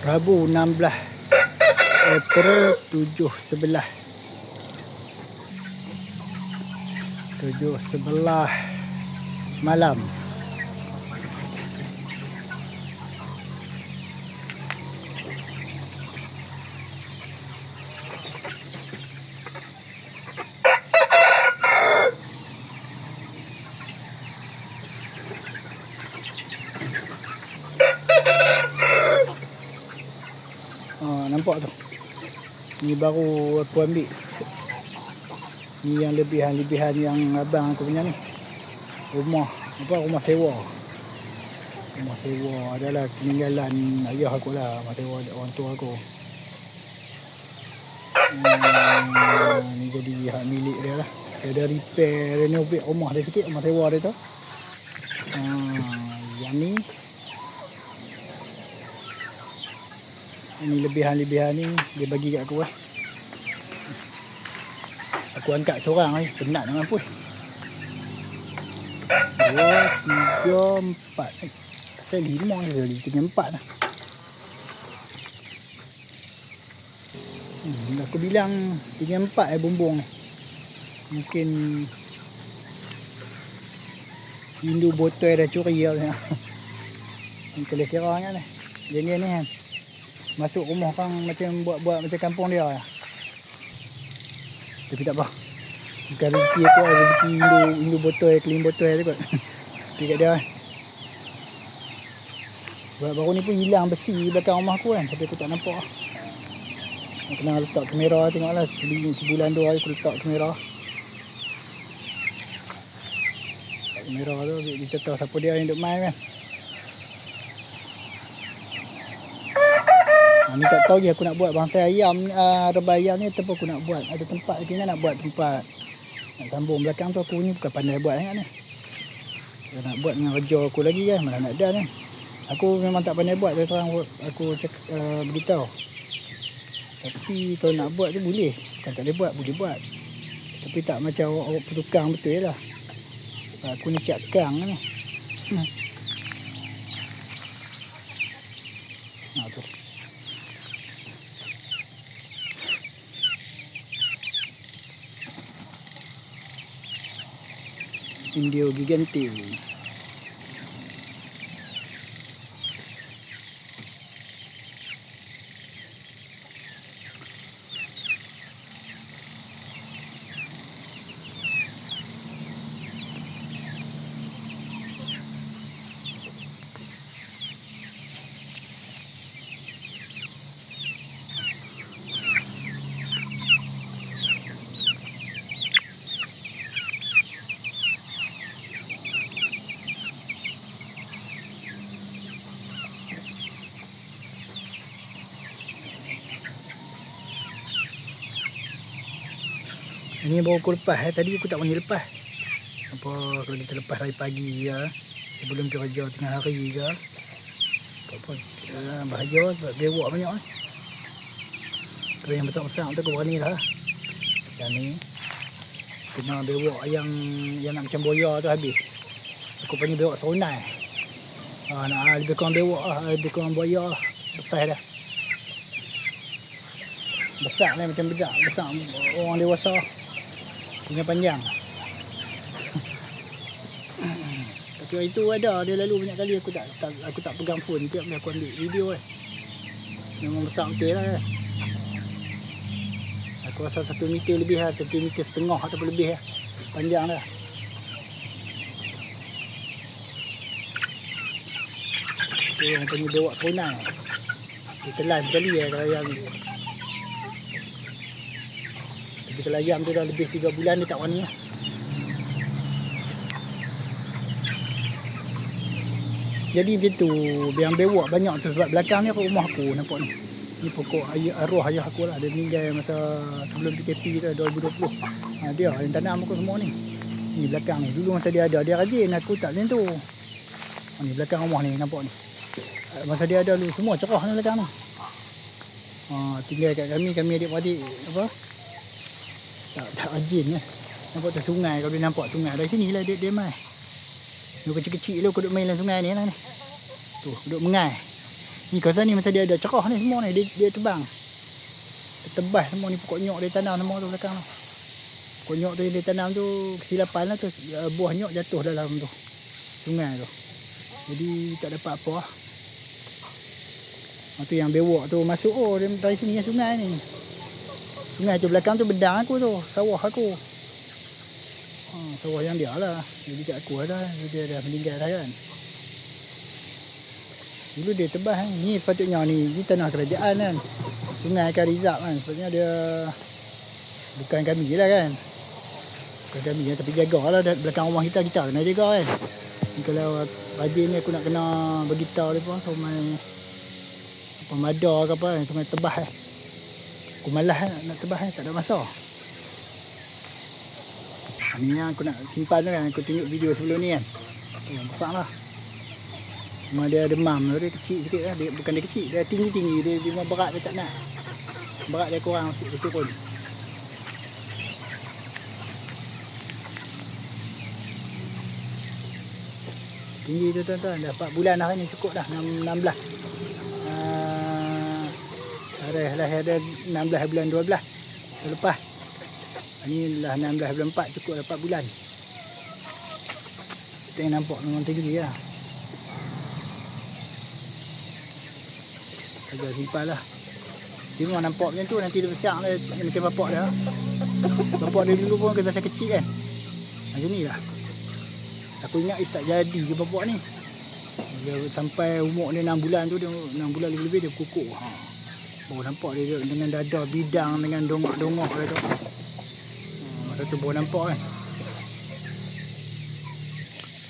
Rabu 16 April 7 11 7 11 malam nampak tu. Ni baru aku ambil. Ni yang lebihan-lebihan yang abang aku punya ni. Rumah, apa rumah sewa. Rumah sewa adalah peninggalan ayah aku lah. Rumah sewa orang tua aku. Hmm, ni jadi hak milik dia lah. Dia ada repair, renovate rumah dia sikit, rumah sewa dia tu. Hmm, yang ni Ini lebihan-lebihan ni dia bagi kat aku lah. Aku angkat seorang ni, penat nak mampu. Dua, tiga, empat. Eh, Asal lima je, dia tinggal empat lah. Hmm, aku bilang tinggal empat eh bumbung ni. Mungkin Hindu botol dah curi lah. Ni kalau kira kan ni. Dia ni ni kan masuk rumah kan macam buat-buat macam kampung dia lah. Tapi tak apa. Bukan rezeki aku lah. Rezeki Hindu, Hindu botol, clean botol tu kot. Pergi kat dia. Sebab baru ni pun hilang besi belakang rumah aku kan. Tapi aku tak nampak lah. Kena letak kamera tengok lah. Sebulan, sebulan dua hari aku letak kamera. Letak kamera tu. Dia tahu siapa dia yang duk main kan. Ni tak tahu je aku nak buat. Bangsa ayam uh, rebah ayam ni ataupun aku nak buat? Ada tempat lagi nak buat tempat? Nak sambung belakang tu aku ni bukan pandai buat sangat ni. Kalau nak buat dengan kerja aku lagi kan mana nak ada ni. Aku memang tak pandai buat terus aku, aku cak, uh, beritahu. Tapi kalau nak buat tu boleh. Bukan tak boleh buat boleh buat. Tapi tak macam awak tukang betul je lah. Aku ni cak kang ni. Hmm. Ha, tu. Indio Giganti Ini baru aku lepas eh. Tadi aku tak boleh lepas. Apa kalau kita lepas dari pagi ke. Sebelum pergi kerja tengah hari ke. Apa-apa. Uh, bahaya sebab bewak banyak eh. Kalau yang besar-besar tu aku berani lah. Yang ni. Kena bewak yang yang nak macam boya tu habis. Aku panggil bewak serunai. Ha, nak lebih kurang bewak lah. Lebih kurang boya lah. Besar dah. Besar ni macam bedak. Besar orang dewasa. Punya panjang. Tapi hari tu ada dia lalu banyak kali aku tak, tak aku tak pegang phone tiap kali aku ambil video kan. Memang besar betul lah. kan. Aku rasa satu meter lebih lah, satu meter setengah ataupun lebih lah. Panjang dah. Itu yang panggil bewak serunai. Dia telan sekali ya kalau yang tapi kalau ayam tu dah lebih 3 bulan dia tak warni lah. Jadi macam tu, biang bewak banyak tu sebab belakang ni aku rumah aku nampak ni. Ni pokok ayah, arwah ayah aku lah. Dia meninggal masa sebelum PKP tu 2020. Ha, dia yang tanam aku semua ni. Ni belakang ni. Dulu masa dia ada, dia rajin aku tak macam tu. Ha, ni belakang rumah ni nampak ni. Ha, Masa dia ada dulu semua cerah ni belakang ni. Ha, tinggal kat kami, kami adik-beradik apa rajin lah. Nampak tu sungai kalau dia nampak sungai dari sini lah dia dia mai. Dia kecil-kecil lu aku duduk main dalam sungai ni lah ni. Tu duduk mengai. Ni kawasan ni macam dia ada cerah ni semua ni. Dia, dia tebang. Dia tebas semua ni pokok nyok dia tanam semua tu belakang tu. Pokok nyok tu yang dia tanam tu kesilapan lah tu. Buah nyok jatuh dalam tu. Sungai tu. Jadi tak dapat apa lah. Ha, tu yang bewok tu masuk oh dari sini yang sungai ni. Sungai tu belakang tu bedang aku tu. Sawah aku. Ha, sawah yang dia lah. Jadi kat aku lah. Dia dah meninggal dah kan. Dulu dia tebas kan. Ni sepatutnya ni. Ni tanah kerajaan kan. Sungai kan Rizab kan. Sepatutnya dia. Bukan kami lah kan. Bukan kami je. Tapi jaga lah. Belakang rumah kita. Kita kena jaga kan. Ni kalau pagi ni aku nak kena beritahu dia pun. So main. Apa mada ke apa. So main tebas eh. Aku malas kan nak, nak tebas eh. Tak ada masa. Ni yang aku nak simpan tu kan. Aku tunjuk video sebelum ni kan. Tu besar lah. Cuma dia demam dia kecil sikit lah. Dia, bukan dia kecil, dia tinggi-tinggi. Dia, memang berat dia tak nak. Berat dia kurang sikit, dia turun. Tinggi tu tuan-tuan. Dah 4 bulan dah ni cukup dah. 6, 16. Uh, ada lahir dia 16 bulan 12. Terlepas. Ni lah 16 bulan 4 cukup 4 bulan. Kita yang nampak memang tinggi lah. Agak simpan lah. Dia memang nampak macam tu nanti dia besar dia macam bapak dia. Bapak dia dulu pun masa kecil kan. Macam ni lah. Aku ingat dia tak jadi ke bapak ni. Dia sampai umur dia 6 bulan tu dia 6 bulan lebih-lebih dia kukuk. Ha. Baru nampak dia dengan dada bidang dengan dongak-dongak dia tu. Ha, masa tu baru nampak kan.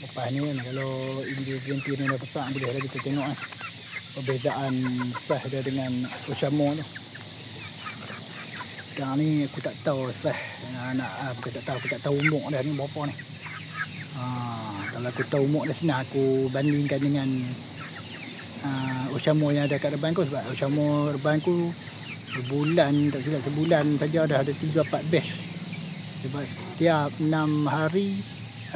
Lepas ni kan kalau ingredient ni dah besar boleh lah kita tengok kan. Perbezaan sah dia dengan Oshamo tu. Sekarang ni aku tak tahu sah anak aku tak tahu aku tak tahu umur dia ni berapa ni. Ha, kalau aku tahu umur dia senang aku bandingkan dengan uh, Oshamo yang ada kat depan aku sebab Oshamo depan aku sebulan tak silap sebulan saja dah ada 3 4 batch. Sebab setiap 6 hari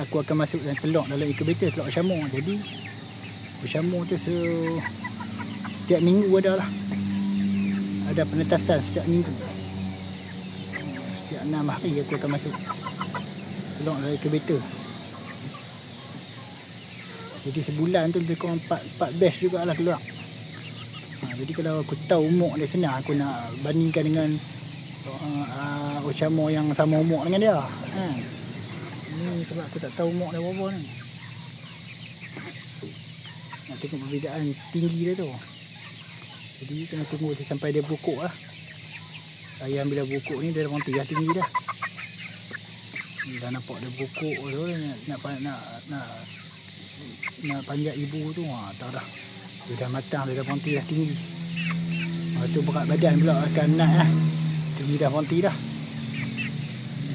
aku akan masuk dan telur dalam incubator telur Oshamo. Jadi Oshamo tu se setiap minggu ada lah. Ada penetasan setiap minggu. Setiap 6 hari aku akan masuk telur dalam incubator. Jadi sebulan tu lebih kurang 4, 4 batch jugalah keluar. Ha, jadi kalau aku tahu umur dia senang aku nak bandingkan dengan uh, uh, yang sama umur dengan dia. Ha. Ni sebab aku tak tahu umur dia berapa ni. Nak tengok perbezaan tinggi dia tu. Jadi kena tunggu sampai dia bukuk lah. Ayam bila bukuk ni dia dah berhenti dah tinggi dah. Dah nampak dia bukuk tu nak, nak, nak nak panjat ibu tu ha, tak dah. Dia dah matang dia dah berhenti dah tinggi. Lepas tu berat badan pula akan naik lah. Tinggi dah berhenti dah.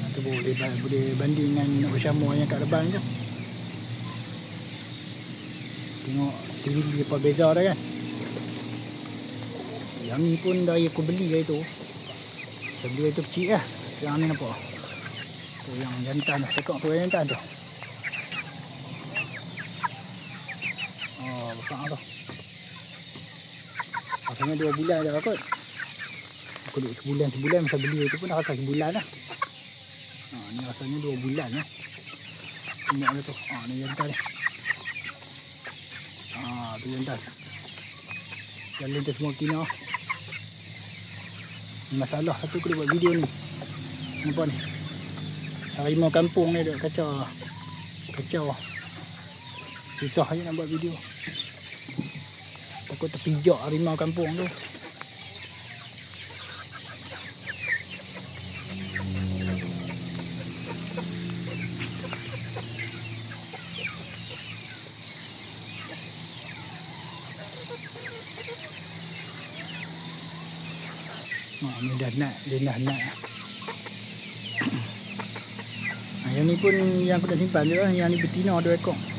Ha, tu boleh, boleh banding dengan Oshamo yang kat depan tu. Tengok tinggi apa beza dah kan. Yang ni pun dari aku beli hari tu. Beli hari tu kecil lah. Sekarang ni nampak. Tu yang jantan tu cakap tu yang jantan tu Besar tu. Rasanya dua bulan dah kot. Aku duduk sebulan sebulan masa beli tu pun dah rasa sebulan lah. Ha, ni rasanya dua bulan lah. Tengok dia tu. Ha, ni jantan ni. Ha, tu jantan. Jalan tu semua kina. Ni masalah satu aku buat video ni. Nampak ni. Harimau kampung ni duk kacau. Kacau. Susah je nak buat video. Takut terpijak harimau kampung tu. Oh, ni dah nak, dia dah nak. Yang ni pun yang aku nak simpan je lah. Yang ni betina dua ekor.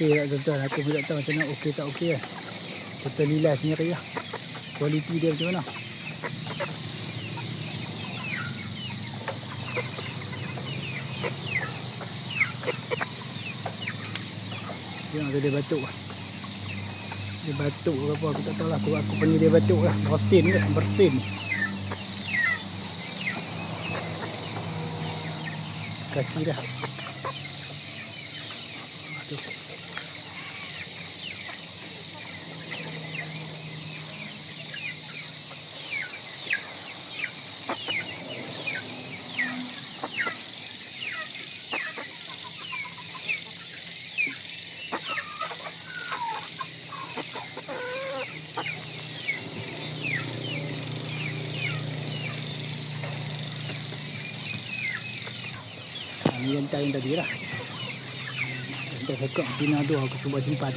Okey tak tuan-tuan aku pun tak tahu macam mana okey tak okey kan tuan nilai sendiri lah kualiti dia macam mana Dia ada dia batuk lah. Dia batuk ke apa aku tak tahu lah. Aku, aku panggil dia batuk lah. Bersin ke? Bersin. Kaki dah. Rentai yang tadi lah. Rentai sekok tina tu aku cuba simpan.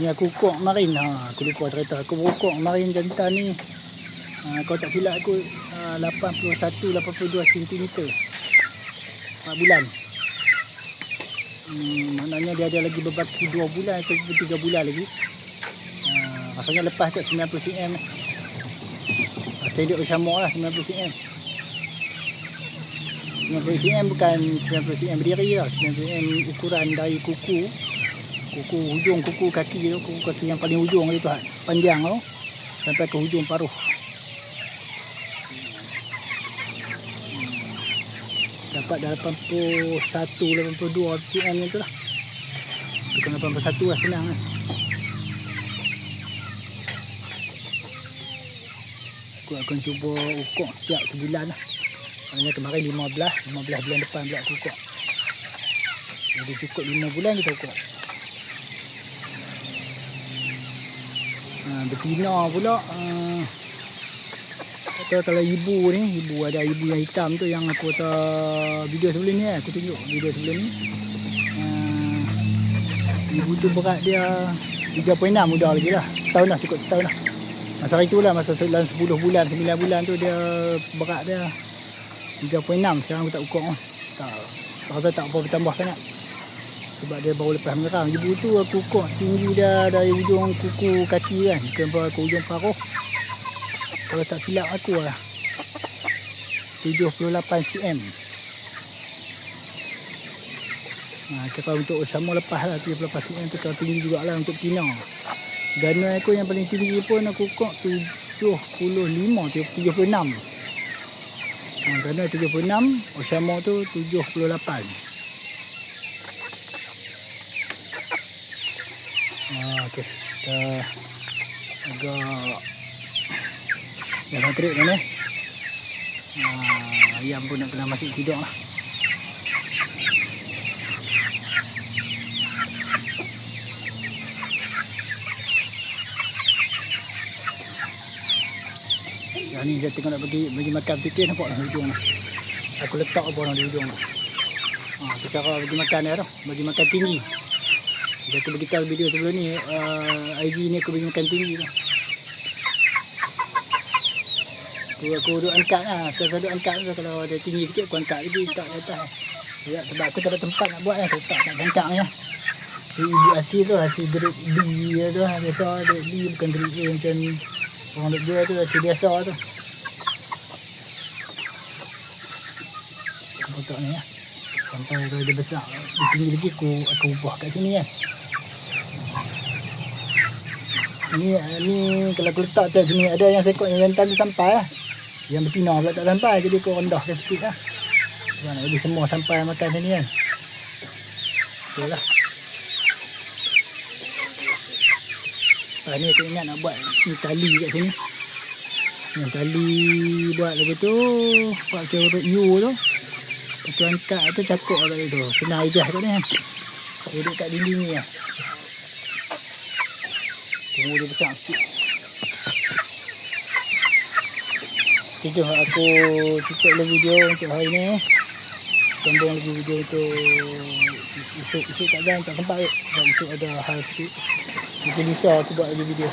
Ni aku kok kemarin ha, aku lupa cerita aku berukok kemarin jantan ni. Ha, kalau tak silap aku ha, 81 82 cm 4 bulan Hmm, maknanya dia ada lagi berbaki 2 bulan atau 3 bulan lagi. Uh, rasanya lepas kot 90 cm. Standard bersama lah 90 cm. 90 cm bukan 90 cm berdiri lah. 90 cm ukuran dari kuku. Kuku hujung kuku kaki tu. Kuku kaki yang paling hujung tu kan. Panjang tu. Sampai ke hujung paruh. Dapat dah 81 82 cm ni tu lah. Bukan 81 lah senang kan aku akan cuba ukur setiap sebulan lah. Maknanya kemarin 15 15 bulan depan pula aku ukur jadi cukup 5 bulan kita ukur ha, betina pula uh, kata kalau ibu ni ibu ada ibu yang hitam tu yang aku kata video sebelum ni eh, aku tunjuk video sebelum ni. Uh, ibu tu berat dia 3.6 mudah lagi lah. Setahun lah cukup setahun lah. Masa hari tu lah masa dalam 10 bulan 9 bulan tu dia berat dia 3.6 sekarang aku tak ukur. Lah tak, tak rasa tak apa bertambah sangat. Sebab dia baru lepas menyerang ibu tu aku ukur tinggi dia dari ujung kuku kaki kan ke, ke ujung paruh kalau tak silap aku lah. 78 cm. Nah, kira untuk Usama lepas lah 78 cm tu kalau tinggi jugalah untuk tina Gana aku yang paling tinggi pun aku kok 75 76 nah, Gana 76 Usama tu 78 Ah, okay. Dah agak Dah maghrib dah ni. Ha, ayam pun nak kena masuk tidur lah. Ya ni dia tengok nak bagi bagi makan tikir nampak dah hujung ni. Aku letak apa orang di hujung ni. Ha, cara bagi makan dia tu. Bagi makan tinggi. Jadi aku beritahu video sebelum ni. Uh, IG ni aku bagi makan tinggi tu. Aku, aku duduk angkat lah. Setelah duduk angkat tu kalau ada tinggi sikit aku angkat lagi. Tak ke atas. Ya, sebab aku tak ada tempat nak buat lah. Aku tak nak ni lah. Tu ibu hasil tu hasil grade B tu lah. Biasa grade B bukan grade A macam orang duk jual tu hasil biasa tu. Aku potong ni lah. Sampai kalau dia besar. Dia tinggi lagi aku, aku ubah kat sini kan. Ni, ni kalau aku letak atas sini ada yang sekot yang jantan tu sampai lah. Yang betina pula tak sampai jadi aku rendahkan sikit lah. Sebab nak bagi semua sampai makan sini kan. Betul lah. Ah, ni aku ingat nak buat ni tali kat sini. Yang tali buat lagi tu. Buat macam urut U tu. Lepas tu angkat tu cakuk kat tu. Senang ijah kat ni kan. Duduk kat dinding ni lah. Tunggu dia besar sikit. Okay, jom aku tutup lagi video untuk hari ni. Sambung lagi video untuk esok. Esok tak ada, tak sempat. Sebab esok ada hal sikit. Mungkin bisa aku buat lagi video.